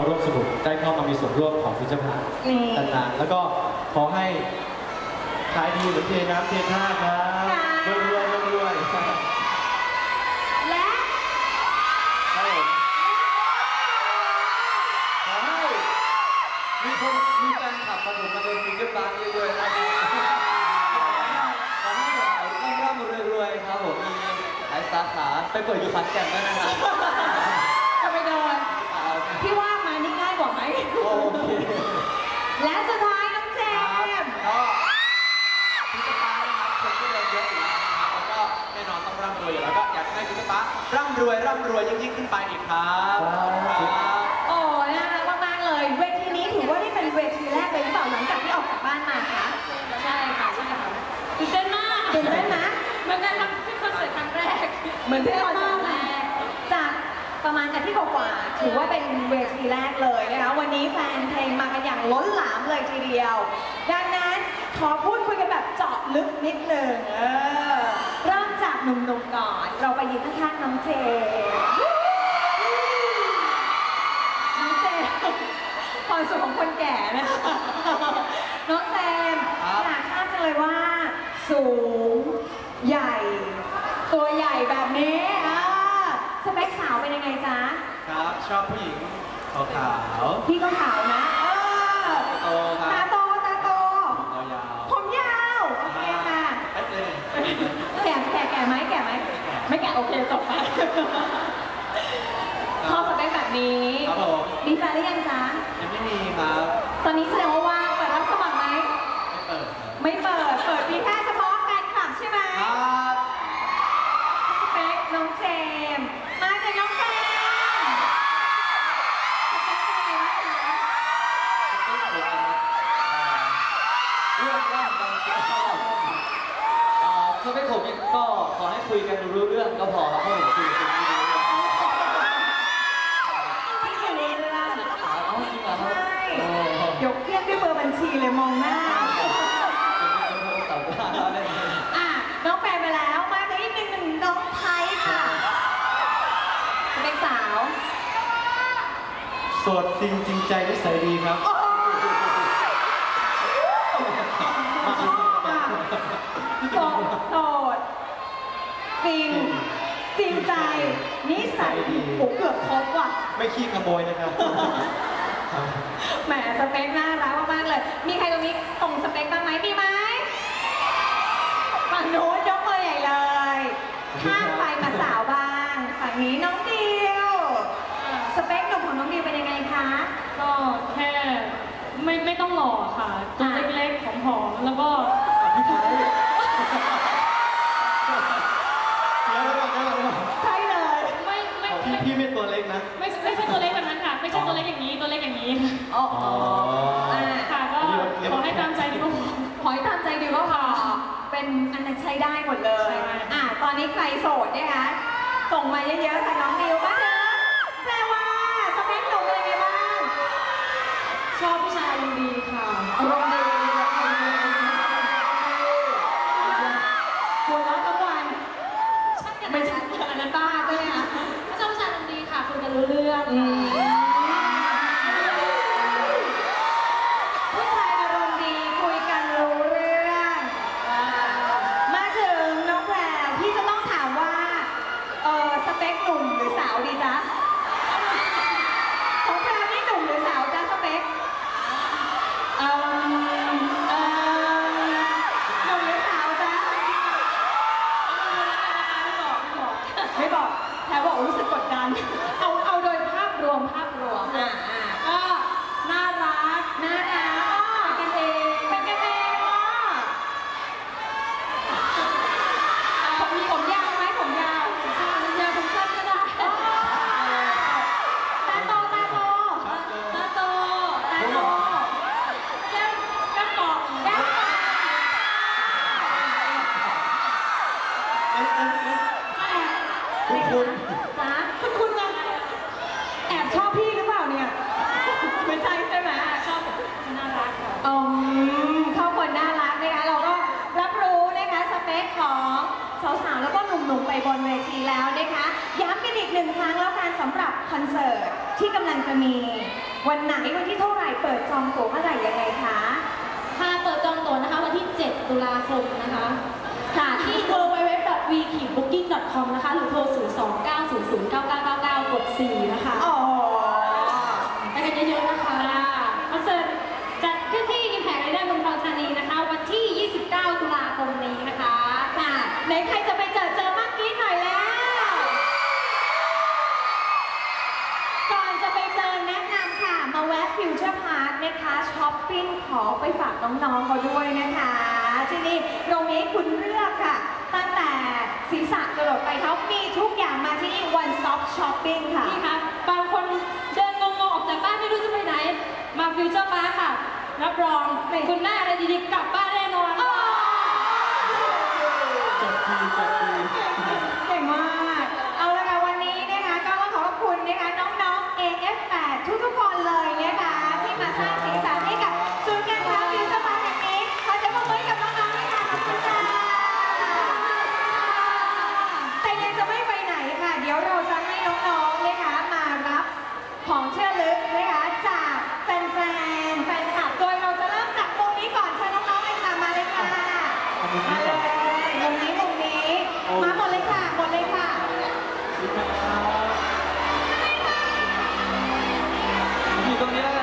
มาร่วมสนุกได้เข้ามามีส่วนร่วมของฟิวเจอร์พาร์นี่นานๆแล้วก็ขอให้ขายดีเหมือนเทน้ำเทท่าครับค่ะรวยรวยรวยรวยครับและผมขอให้มีคนมีแฟนคลับมาผมมาในฟิวเจอร์พาร์เยอะๆนะครับขอให้แบบร่ำร่ำรวยๆครับผมมีหลายสาขาไปเปิดอยู่ขอนแก่นด้วยนะครับ และสุดท้ายน้องเจครับมส์ก็พิซซ่านะครับคนที่เดินเยอะอยู่แล้วนะครับแล้วก็แน่นอนต้องร่ำรวยอยู่แล้วก็อยากให้พิซซ่าร่ำรวยร่ำรวยยิ่งยิ่งขึ้นไปอีกครับ ครับ โอ้น่ารักมากๆเลย เวทีนี้ถือว่าได้เป็นเวทีแรกเลยหรือเปล่าหลังจากที่ออกจากบ้านมาคะใช่ค่ะใช่ค่ะตื่นเต้นมากตื่นเต้นไหม เหมือนกันทำขึ้นคอนเสิร์ตครั้งแรก เหมือนที่คอนเสิร์ตแรกจาก ประมาณอาทิตย์กว่าๆถือว่าเป็นเวทีแรกเลยนะคะวันนี้แฟนเพลงมากันอย่างล้นหลามเลยทีเดียว ดังนั้นขอพูดคุยกันแบบเจาะลึกนิดนึงเออเริ่มจากหนุ่มๆก่อน เราไปยืนข้างๆน้องเจน้องเจความสุขของคนแก่นะคะน้องเจมส์ ครับ อยากทราบจังเลยว่า สูง ใหญ่ ตัวใหญ่แบบนี้อ่าสเปคสาวเป็น ยังไงจ๊ะครับ ชอบผู้หญิงขาวขาวพี่ก็ขาวนะเออโตคตารับโตตาโตยาวผมยาวโอเคค่ะๆเอ๊ะเลยแก่แก่แก่ไหมแก่ไหมไม่แก่โอเคจบไปชอบสเปคแบบนี้ครับผมมีแฟนหรือยังจ๊ะยังไม่มีครับ ตอนนี้แสดงว่าว่างเปิดรับสมัครไหมไม่เปิดครับไม่เปิดเปิดมีแค่เฉพาะแฟนคลับใช่ไหมครับสเปคน้องเจ รู้เรื่องก็พอครับเพราะผมคุยกันไม่รู้เรื่องพี่อยู่ในเรือเอาจริงเหรอครับโอ้โหยกเทียบด้วยเบอร์บัญชีเลยมองหน้า เป็นคนโทรศัพท์บ้าเนี่ยอะ น้องแฟนไปแล้ว มาจากอีกหนึ่งหนึ่งน้องไทยค่ะเป็นสาว โสดจริงจริงใจนิสัยดีครับ โอ้ชอบอะโสดโสด จริง จริงใจ นิสัยดีโอ้เกือบครบว่ะ ไม่ขี้ขโมยนะครับ แหมสเปคน่ารักมากๆเลย มีใครตรงนี้ตรงสเปคบ้างไหมมีไหมฝั่งโน้นยกมือใหญ่เลยข้ามไปมาสาวบ้างฝั่งนี้น้องดิวสเปคหนุ่มของน้องดิวเป็นยังไงคะ ก็แค่ไม่ไม่ต้องหล่อค่ะ ตัวเล็กๆผอมๆแล้วก็ เป็นอันนั้นใช้ได้หมดเลยใช่อะ ตอนนี้ใครโสดนะคะ ส่งมาเยอะๆค่ะน้องดิวมาเที่กำลังจะมี วันไหนวันที่เท่าไหร่เปิดจองตั๋วเมื่อไหร่ยังไงคะ ค่ะเปิดจองตั๋วนะคะวันที่ 7 ตุลาคมนะคะค่ะที่ www.v-booking.com นะคะ หรือโทร 029009999กด4นะคะ อ๋อ ไปกันเยอะๆนะคะคอนเสิร์ตจัดขึ้นที่ยิมแพกเรเดอร์เมืองทองธานีนะคะ วันที่ 29 ตุลาคมนี้นะคะ ค่ะไหนใครจะไปเจอเจอมากกี้หน่อยแล้ว ก่อนจะไปเจอแนะนำค่ะ มาแวะ ฟิวเจอร์พาร์คนะคะช้อปปิ้งของไปฝากน้องๆเขาด้วยนะคะ ที่นี่ตรงนี้คุณเลือกค่ะ ตั้งแต่ศีรษะจรดไปเท้ามีทุกอย่างมาที่นี่ one stop shopping ค่ะ นี่ค่ะบางคนเดินงงๆออกจากบ้านไม่รู้จะไปไหน มาฟิวเจอร์พาร์คค่ะ รับรอง คุณแม่อะไรดีๆ กลับบ้านแน่นอน อ๋อ จบดีจบดี เก่งมาก เอาละค่ะวันนี้นะคะก็ต้องขอบคุณนะคะน้องๆ AF8 ทุกๆคนเลยนะคะที่มาสร้างสีสันให้กับศูนย์การค้าฟิวเจอร์พาร์คแห่งนี้ขอเสียงปรบมือให้กับน้องๆด้วยค่ะขอบคุณค่ะแต่ยังจะไม่ไปไหนค่ะ เดี๋ยวเราจะให้น้องๆนะคะมารับของเชื่อ ลึกนะคะจากแฟนๆ แฟนคลับ โดยเราจะเริ่มจากตรงนี้ก่อนเชิญน้องๆเลยค่ะมาเลยค่ะ มาเลยมุมนี้มุมนี้ มาหมดเลยค่ะหมดเลยค่ะ อยู่ตรงนี้แล้ว